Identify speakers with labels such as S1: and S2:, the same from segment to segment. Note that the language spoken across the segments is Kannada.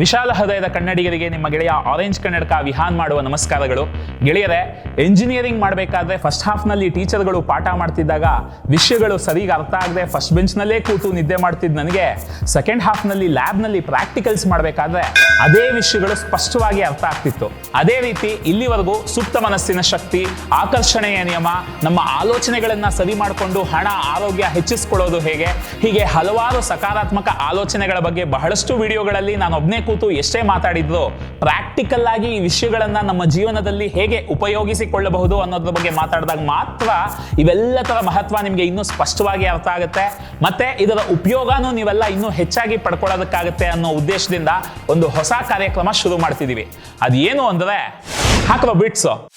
S1: ವಿಶಾಲ ಹೃದಯದ ಕನ್ನಡಿಗರಿಗೆ ನಿಮ್ಮ ಗೆಳೆಯ ಆರೆಂಜ್ ಕನ್ನಡಕ ವಿಹಾನ್ ಮಾಡುವ ನಮಸ್ಕಾರಗಳು. ಗೆಳೆಯರೆ ಎಂಜಿನಿಯರಿಂಗ್ ಮಾಡಬೇಕಾದ್ರೆ ಫಸ್ಟ್ ಹಾಫ್ನಲ್ಲಿ ಟೀಚರ್ಗಳು ಪಾಠ ಮಾಡ್ತಿದ್ದಾಗ ವಿಷಯಗಳು ಸರಿಗೆ ಅರ್ಥ ಆಗದೆ ಫಸ್ಟ್ ಬೆಂಚ್ನಲ್ಲೇ ಕೂತು ನಿದ್ದೆ ಮಾಡ್ತಿದ್ದ ನನಗೆ. ಸೆಕೆಂಡ್ ಹಾಫ್ನಲ್ಲಿ ಲ್ಯಾಬ್ನಲ್ಲಿ ಪ್ರಾಕ್ಟಿಕಲ್ಸ್ ಮಾಡಬೇಕಾದ್ರೆ ಅದೇ ವಿಷಯಗಳು ಸ್ಪಷ್ಟವಾಗಿ ಅರ್ಥ ಆಗ್ತಿತ್ತು. ಅದೇ ರೀತಿ ಇಲ್ಲಿವರೆಗೂ ಸೂಕ್ತ ಮನಸ್ಸಿನ ಶಕ್ತಿ, ಆಕರ್ಷಣೆಯ ನಿಯಮ, ನಮ್ಮ ಆಲೋಚನೆಗಳನ್ನ ಸರಿ ಮಾಡಿಕೊಂಡು ಹಣ, ಆರೋಗ್ಯ ಹೆಚ್ಚಿಸ್ಕೊಳ್ಳೋದು ಹೇಗೆ? ಹೀಗೆ ಹಲವಾರು ಸಕಾರಾತ್ಮಕ ಆಲೋಚನೆಗಳ ಬಗ್ಗೆ ಬಹಳಷ್ಟು ವಿಡಿಯೋಗಳಲ್ಲಿ ನಾನು ಒಬ್ಬನೇ ಕೂತು ಎಷ್ಟೇ ಮಾತಾಡಿದ್ರು ಪ್ರಾಕ್ಟಿಕಲ್ ಆಗಿ ಈ ವಿಷಯಗಳನ್ನ ನಮ್ಮ ಜೀವನದಲ್ಲಿ ಹೇಗೆ ಉಪಯೋಗಿಸಿಕೊಳ್ಳಬಹುದು ಅನ್ನೋದ್ರ ಬಗ್ಗೆ ಮಾತಾಡಿದಾಗ ಮಾತ್ರ ಇವೆಲ್ಲ ತರ ಮಹತ್ವ ನಿಮಗೆ ಇನ್ನೂ ಸ್ಪಷ್ಟವಾಗಿ ಅರ್ಥ ಆಗುತ್ತೆ. ಮತ್ತೆ ಇದರ ಉಪಯೋಗನೂ ನೀವೆಲ್ಲ ಇನ್ನೂ ಹೆಚ್ಚಾಗಿ ಪಡ್ಕೊಳ್ಳೋದಕ್ಕಾಗುತ್ತೆ ಅನ್ನೋ ಉದ್ದೇಶದಿಂದ ಒಂದು ಹೊಸ ಕಾರ್ಯಕ್ರಮ ಶುರು ಮಾಡ್ತಿದೀವಿ. ಅದೇನು ಅಂದರೆ ಹಾಕೋ ಬಿಟ್ಸು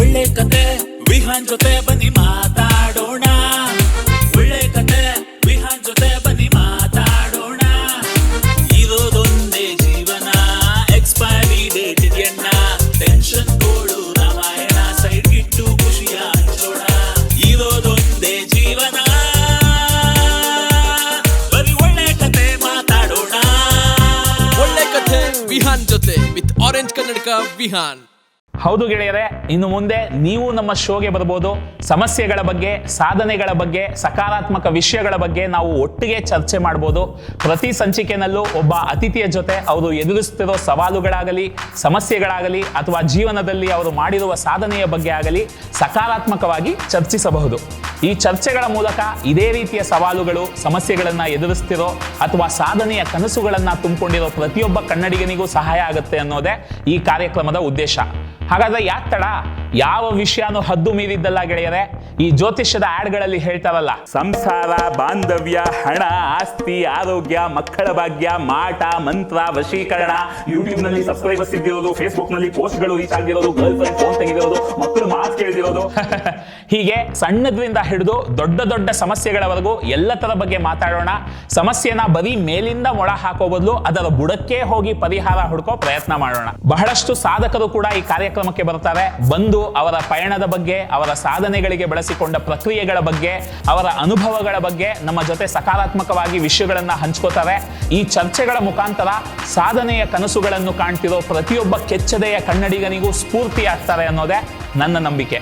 S2: ಒಳ್ಳೆ ಕತೆ ವಿಹಾನ್ ಜೊತೆ ಬನ್ನಿ ಮಾತಾಡೋಣ ವಿಹಾನ್ ಜೊತೆ
S3: ವಿತ್ ಆರೆಂಜ್ ಕನ್ನಡಕ ವಿಹಾನ್
S1: ಹೌದು ಗೆಳೆಯರೆ, ಇನ್ನು ಮುಂದೆ ನೀವು ನಮ್ಮ ಶೋಗೆ ಬರ್ಬೋದು. ಸಮಸ್ಯೆಗಳ ಬಗ್ಗೆ, ಸಾಧನೆಗಳ ಬಗ್ಗೆ, ಸಕಾರಾತ್ಮಕ ವಿಷಯಗಳ ಬಗ್ಗೆ ನಾವು ಒಟ್ಟಿಗೆ ಚರ್ಚೆ ಮಾಡ್ಬೋದು. ಪ್ರತಿ ಸಂಚಿಕೆನಲ್ಲೂ ಒಬ್ಬ ಅತಿಥಿಯ ಜೊತೆ ಅವರು ಎದುರಿಸ್ತಿರೋ ಸವಾಲುಗಳಾಗಲಿ, ಸಮಸ್ಯೆಗಳಾಗಲಿ, ಅಥವಾ ಜೀವನದಲ್ಲಿ ಅವರು ಮಾಡಿರುವ ಸಾಧನೆಯ ಬಗ್ಗೆ ಆಗಲಿ ಸಕಾರಾತ್ಮಕವಾಗಿ ಚರ್ಚಿಸಬಹುದು. ಈ ಚರ್ಚೆಗಳ ಮೂಲಕ ಇದೇ ರೀತಿಯ ಸವಾಲುಗಳು, ಸಮಸ್ಯೆಗಳನ್ನ ಎದುರಿಸ್ತಿರೋ ಅಥವಾ ಸಾಧನೆಯ ಕನಸುಗಳನ್ನ ತುಂಬಿಕೊಂಡಿರೋ ಪ್ರತಿಯೊಬ್ಬ ಕನ್ನಡಿಗನಿಗೂ ಸಹಾಯ ಆಗುತ್ತೆ ಅನ್ನೋದೇ ಈ ಕಾರ್ಯಕ್ರಮದ ಉದ್ದೇಶ. ಹಾಗಾದ್ರೆ ಯಾಕೆ ತಡ? ಯಾವ ವಿಷಯನೂ ಹದ್ದು ಮೀರಿದ್ದಲ್ಲ ಗೆಳೆಯರೆ, ಈ ಜ್ಯೋತಿಷ್ಯದ ಆಡ್ಗಳಲ್ಲಿ ಹೇಳ್ತಾರಲ್ಲ, ಸಂಸಾರ, ಬಾಂಧವ್ಯ, ಹಣ, ಆಸ್ತಿ, ಆರೋಗ್ಯ, ಮಕ್ಕಳ ಭಾಗ್ಯ, ಮಾಟ, ಮಂತ್ರ, ವಶೀಕರಣ. ಯೂಟ್ಯೂಬ್ನಲ್ಲಿ ಸಬ್ಸ್ಕ್ರೈಬರ್ಸ್ ಇದ್ದಿರೋದು ಫೇಸ್ಬುಕ್ನಲ್ಲಿ ಪೋಸ್ಟ್ಗಳು ರೀಚ್ ಆಗಿರೋದು ಫ್ರೆಂಡ್ ಫೋನ್ ತೆಗೆದಿರೋದು, ಮಕ್ಕಳು ಮಾತು ಕೇಳಿದಿರೋದು. ಹೀಗೆ ಸಣ್ಣದ್ರಿಂದ ಹಿಡಿದು ದೊಡ್ಡ ದೊಡ್ಡ ಸಮಸ್ಯೆಗಳವರೆಗೂ ಎಲ್ಲ ತರ ಬಗ್ಗೆ ಮಾತಾಡೋಣ. ಸಮಸ್ಯೆನ ಬರೀ ಮೇಲಿಂದ ಒಳ ಹಾಕೋ ಬದಲು ಅದರ ಬುಡಕ್ಕೆ ಹೋಗಿ ಪರಿಹಾರ ಹುಡುಕೋ ಪ್ರಯತ್ನ ಮಾಡೋಣ. ಬಹಳಷ್ಟು ಸಾಧಕರು ಕೂಡ ಈ ಕಾರ್ಯಕ್ರಮಕ್ಕೆ ಬರ್ತಾರೆ. ಬಂದು ಅವರ ಪಯಣದ ಬಗ್ಗೆ, ಅವರ ಸಾಧನೆಗಳಿಗೆ ಬಳಸಿಕೊಂಡ ಪ್ರಕ್ರಿಯೆಗಳ ಬಗ್ಗೆ, ಅವರ ಅನುಭವಗಳ ಬಗ್ಗೆ ನಮ್ಮ ಜೊತೆ ಸಕಾರಾತ್ಮಕವಾಗಿ ವಿಷಯಗಳನ್ನ ಹಂಚ್ಕೋತಾರೆ. ಈ ಚರ್ಚೆಗಳ ಮುಖಾಂತರ ಸಾಧನೆಯ ಕನಸುಗಳನ್ನು ಕಾಣ್ತಿರೋ ಪ್ರತಿಯೊಬ್ಬ ಕೆಚ್ಚದೆಯ ಕನ್ನಡಿಗನಿಗೂ ಸ್ಫೂರ್ತಿ ಆಗ್ತಾರೆ ಅನ್ನೋದೇ ನನ್ನ ನಂಬಿಕೆ.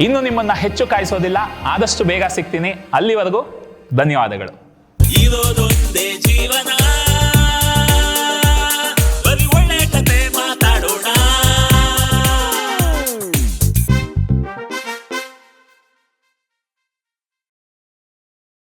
S1: ಇನ್ನು ನಿಮ್ಮನ್ನ ಹೆಚ್ಚು ಕಾಯಿಸೋದಿಲ್ಲ, ಆದಷ್ಟು ಬೇಗ ಸಿಗ್ತೀನಿ. ಅಲ್ಲಿವರೆಗೂ ಧನ್ಯವಾದಗಳು.
S2: ಜೀವನ.